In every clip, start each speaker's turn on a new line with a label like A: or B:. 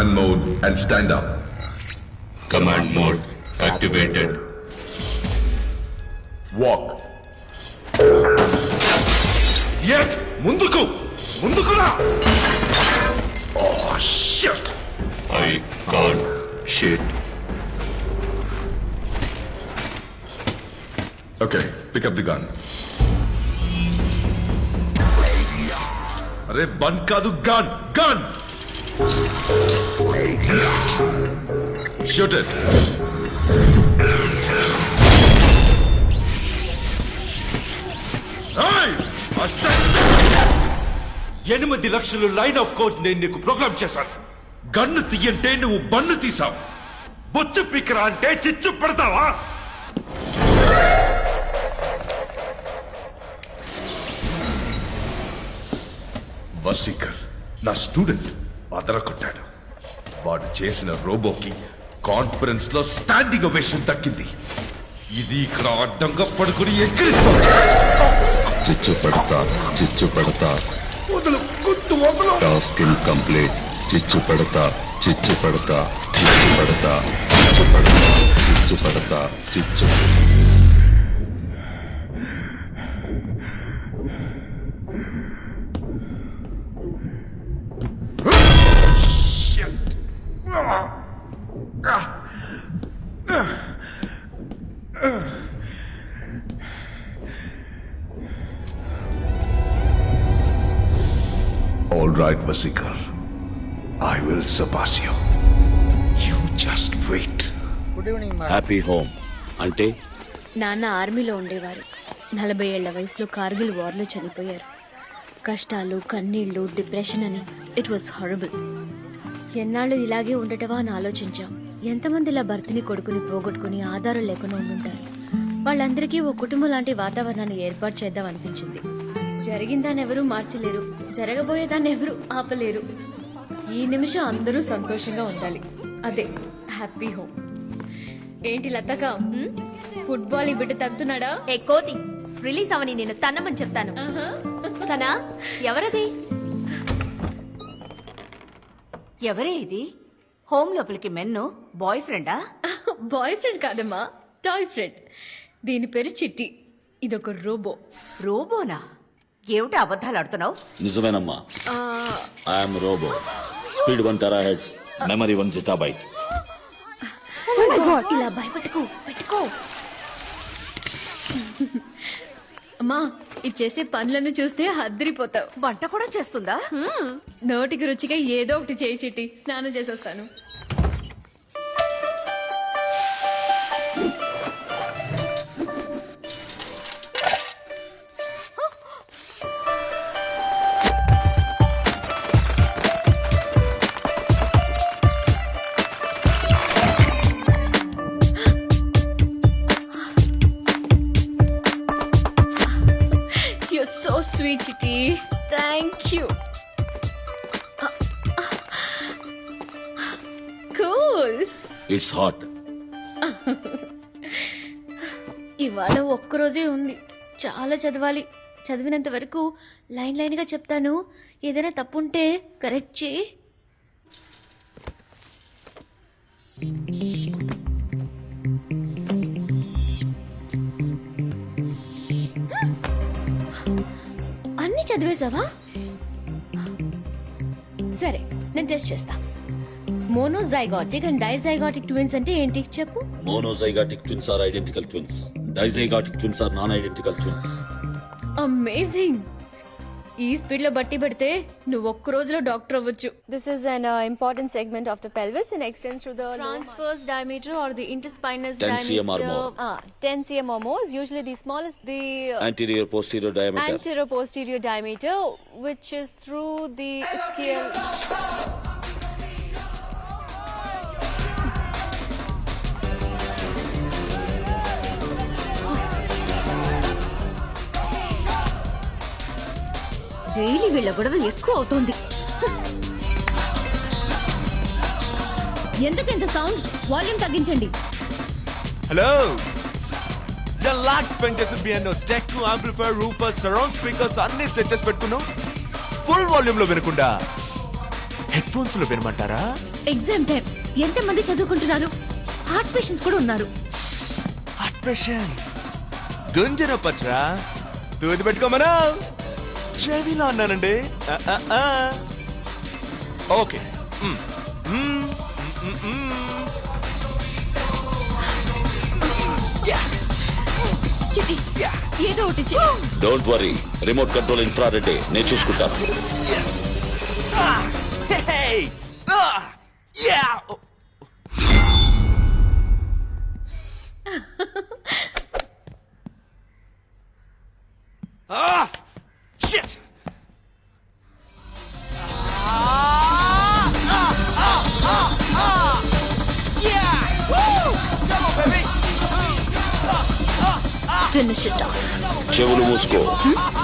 A: command mode and stand up.
B: Command mode activated.
A: Walk. Yet, ముందుకు ముందుకు రా Oh shit!
B: I can't shit.
A: Okay, pick up the gun. అరే bun కాదు gun gun Shoot it. ఎనిమిది లక్షలు line of course నేను నీకు programme చేశాను. గన్ను తీయంటే నువ్వు బన్ను తీసావు బొచ్చు పీకరా అంటే చిచ్చు పెడతావా? వసీకర్ నా స్టూడెంట్ అదరకొట్టాడు వాడు చేసిన రోబోకి కాన్ఫరెన్స్లో స్టాండింగ్ ఒవేషన్ దక్కింది. ఇది ఇక్కడ అడ్డంగా పడుకుని
B: చిచ్చు పెడతా చిచ్చు పెడతా. టాస్క్ ఇన్కంప్లీట్ చిచ్చు పెడతా చిచ్చు పెడతా చిచ్చు పెడతా చిచ్చు పెడతా చిచ్చు పెడతా చిచ్చు
A: All right, Vasikar. I will surpass you. You just wait.
C: Happy home అంటే
D: నాన్న ఆర్మీలో ఉండేవారు. నలభై ఏళ్ళ వయసులో కార్గిల్ వార్లో చనిపోయారు. కష్టాలు కన్నీళ్ళు డిప్రెషన్ అని. ఇట్ వాస్ హారబుల్ ఎన్నాళ్ళు ఇలాగే ఉండటవా అని ఆలోచించాం. ఎంతమంది ఇలా భర్తని కొడుకుని పోగొట్టుకుని ఆధారం లేకుండా ఉండుంటారు? వాళ్ళందరికీ ఓ కుటుంబం లాంటి వాతావరణాన్ని ఏర్పాటు చేద్దాం అనిపించింది. జరిగిందాన్ని ఎవరూ మార్చలేరు. జరగబోయేదాన్ని ఎవరూ ఆపలేరు. ఈ నిమిషం అందరూ సంతోషంగా ఉండాలి. అదే హ్యాపీ హోమ్. ఏంటి లతక? ఫుట్బాల్ ఈ బిడ్డ తగ్గుతున్నాడా
E: ఏ కోతి రిలీజ్ అవని నేను తన్నమని చెప్తాను. సనా ఎవరది? ఎవరే ఇది? హోమ్ లోపలికి మెన్ను. బాయ్ ఫ్రెండా
D: బాయ్ ఫ్రెండ్ కాదమ్మా టాయ్ ఫ్రెండ్ దీని పేరు చిట్టి. ఇదొక రోబో.
E: రోబోనా? ఏమిటి అబద్ధాలు ఆడుతున్నావు?
C: నిజమేనమ్మా. I am robot. Speed one terahertz memory one zettabyte
D: ఇలా భయపెట్టుకో పెట్టుకో. అమ్మా ఇది చేసే పనులను చూస్తే హద్దరిపోతావు
E: వంట కూడా చేస్తుందా?
D: నోటికి రుచిగా ఏదో ఒకటి చేయి చిట్టి స్నానం చేసొస్తాను. Thank you cool
C: it's hot
D: ఇవాళ ఒక్కరోజే ఉంది. చాలా చదవాలి. చదివినంత వరకు లైన్ లైన్గా చెప్తాను. ఏదైనా తప్పుంటే కరెక్ట్ చేయి. చదివేశావా సరే నేను టెస్ట్ చేస్తా. మోనోజైగాటిక్ అండ్ డైజైగాటిక్ ట్విన్స్ అంటే ఏంటి? చెప్పు.
C: Monozygotic twins or identical twins dizygotic twins or non identical twins
D: amazing ఈ స్పీడ్లో బట్టి పెడితే నువ్వు ఒక్క రోజులో డాక్టర్ అవ్వచ్చు this is an important segment of the pelvis and extends to the transverse diameter or the interspinous
C: 10
D: diameter
C: cm or more.
D: Ah, 10 cm or more is usually the smallest the
C: anterior posterior diameter
D: anterior posterior diameter which is through the scale daily వీళ్ళ గొడవ ఎక్కువ అవుతోంది. ఎందుకు ఇంత sound? Volume తగ్గించండి.
F: Hello! Lakhs పెంచేసి piano tech amplifier woofer surround speakers అన్ని set చేసి పెట్టుకున్నావు ఫుల్ వాల్యూమ్లో వినకుండా. హెడ్ ఫోన్స్లో వినమంటారా?
D: Exam time. ఎంతమంది చదువుకుంటున్నారు? హార్ట్ పేషెంట్స్ కూడా ఉన్నారు.
F: Heart patients. గుంజన పట్రా. తూది పెట్టుకోమనా చెవిలో అన్నానండి. ఆ, ఆ, ఆ. ఓకే.
D: ఏదో ఒకటి.
C: డోంట్ వరీ రిమోట్ కంట్రోల్ ఇన్ఫ్రారెడ్డే నేను చూసుకుంటాను!
F: Ah!
D: finish it off.
F: Chevulu
D: Musko. Hmm?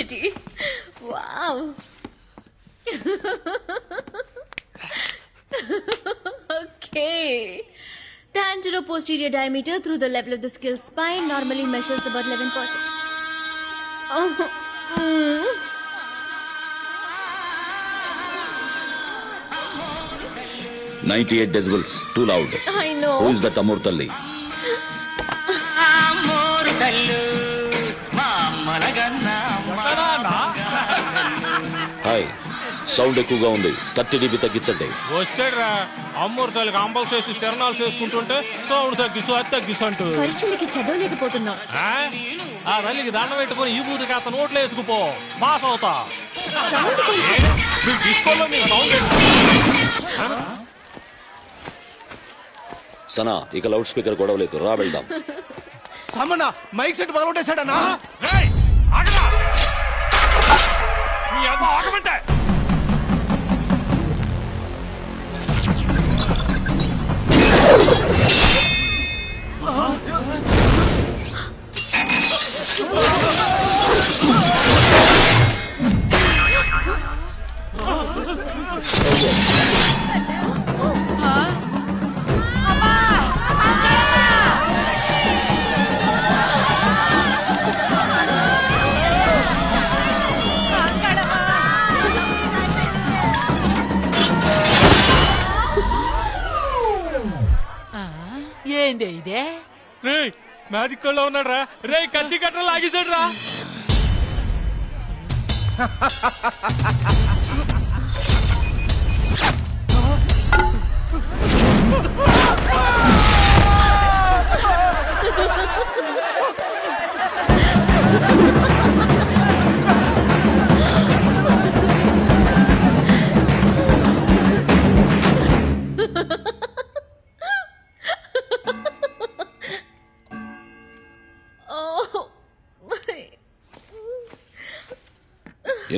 D: Chitty. Wow. okay. The anteroposterior diameter through the level of the skull spine normally measures about 11 point. Oh. mm.
C: Ninety eight decibels too loud
D: I know.
C: Who is that Amur sound ఎక్కువగా ఉంది. Thirty DB తగ్గించండి.
G: వచ్చాడ్రా అమ్మూరు తల్లికి అంబలు చేసి తిరణాలు చేసుకుంటుంటే sound తగ్గిసు అది తగ్గిసు అంటూ.
D: పరీక్షలకి చదవలేకపోతున్నాం.
G: ఆ? ఆ తల్లికి దండం పెట్టుకుని ఈ బూతికి అతను నోట్లో వేసుకుపో. పాస్ అవుతా.
D: సౌండ్ కొంచెం
G: మీ డిస్కోలో మీ సౌండ్ ఏంటి?
C: సనా ఇక లౌడ్ స్పీకర్ గొడవ లేదు రా వెళ్దాం.
F: సామన్న మైక్ సెట్ పగలగొట్టేశాడన్నా?
G: రేయ్, మ్యాజిక్లో ఉన్నాడు రా రే కత్తి కట్ట లాగేశాడు రా
D: Ha ha ha ha!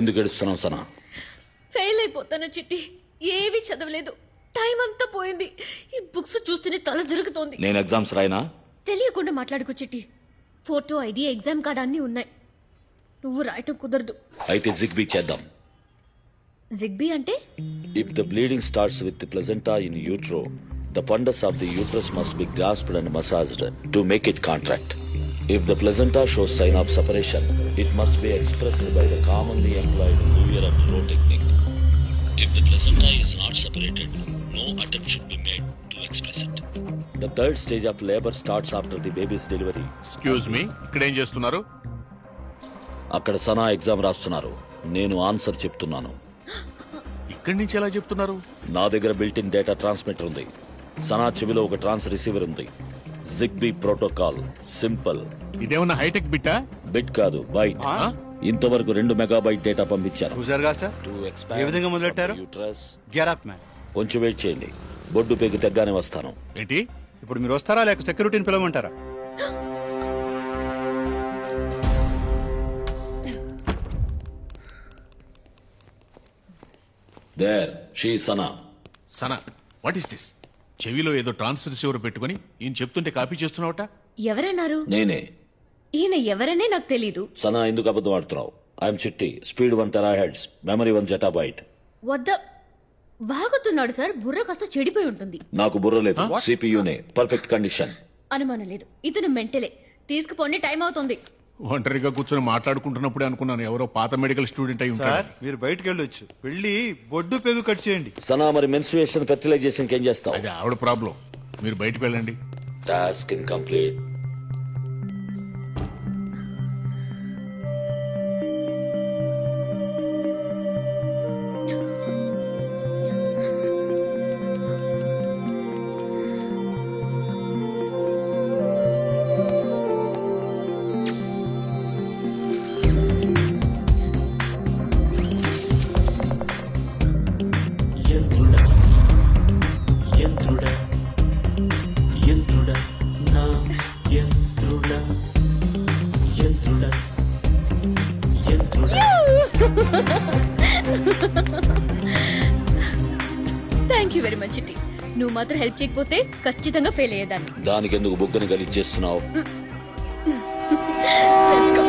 C: ఎందుకు ఏడుస్తున్నావు సనా?
D: ఫెయిల్ అయిపోతాను చిట్టి. ఏవి చదవలేదు. టైం అంతా పోయింది. ఈ బుక్స్ చూస్తేనే తల తిరుగుతోంది.
C: నేను ఎగ్జామ్స్ రాయనా?
D: తెలియకుండా మాట్లాడుకో చిట్టి. ఫోటో ఐడి ఎగ్జామ్ కార్డ్ అన్నీ ఉన్నాయి. నువ్వు రాయటం కుదరదు.
C: అయితే జిగ్బీ చేద్దాం.
D: జిగ్బీ అంటే?
C: The bleeding starts with the placenta in utero, the fundus of the uterus must be grasped and massaged to make it contract. If the placenta shows sign of separation, it must be expressed by the commonly employed Luer and Rowe technique. If the placenta is not separated, no attempt should be made to express it. The third stage of labor starts after the baby's delivery.
H: Excuse me ఇక్కడ ఏం చేస్తున్నారు
C: అక్కడ Sana exam రాస్తున్నారు నేను answer చెప్తున్నాను
H: ఇక్కడి నుంచి ఎలా చెప్తున్నారు
C: నా దగ్గర బిల్ట్ ఇన్ డేటా ట్రాన్స్మిటర్ ఉంది సనా చెవిలో ఒక ట్రాన్స్ రిసీవర్ ఉంది జిగ్బీ ప్రోటోకాల్ సింపుల్
H: ఇదేమన్నా హైటెక్ బిట్టా?
C: బిట్ కాదు బైట్ ఇంతవరకు రెండు మెగాబైట్ డేటా పంపించారు.
I: చూసారుగా సార్ ఏ విధంగా మొదలెట్టారు? గెరప్ మ్యాన్
C: కొంచెం వెయిట్ చేయండి. బొడ్డు పెగి తగ్గానే వస్తాను.
H: ఏంటి?
I: ఇప్పుడు మీరు వస్తారా లేక సెక్యూరిటీని పిలవమంటారా?
C: There she Sana
H: Sana what is this చెవిలో ఏదో ట్రాన్స్ రిసీవర్ పెట్టుకుని ఈయన చెప్తుంటే కాపీ చేస్తున్నావట?
D: ఎవరన్నారు?
C: నేనే.
D: ఈయన ఎవరనే నాకు తెలీదు.
C: సనా ఎందుకు అబద్ధం ఆడుతున్నావు? I am Chitti speed one terahertz memory one zettabyte
D: వద్ద వాగుతున్నాడు సార్. బుర్ర కాస్త చెడిపోయి ఉంటుంది.
C: నాకు బుర్ర లేదు. సిపియునే పర్ఫెక్ట్ కండిషన్
D: అనుమానం లేదు. ఇతను మెంటలే. తీసుకుపోండి. టైం అవుతుంది.
H: ఒంటరిగా కూర్చొని మాట్లాడుకుంటున్నప్పుడే అనుకున్నాను. ఎవరో పాత మెడికల్ స్టూడెంట్ అయి
I: సార్
H: ఉంటాడు
I: మీరు బయటకు వెళ్ళొచ్చు. వెళ్ళి బొడ్డు పెగు కట్ చేయండి.
C: సనా మరి మెన్స్ట్రుయేషన్ ఫెర్టిలైజేషన్ ఏం చేస్తావు?
H: అది ఆవిడ ప్రాబ్లం. మీరు బయటికి వెళ్ళండి.
C: Task incomplete.
D: చిట్టి నువ్వు మాత్రం హెల్ప్ చేయకపోతే ఖచ్చితంగా ఫెయిల్ అయ్యేదాన్ని.
C: దానికి ఎందుకు బుగ్గని గలిచేస్తున్నావు
D: వెరీ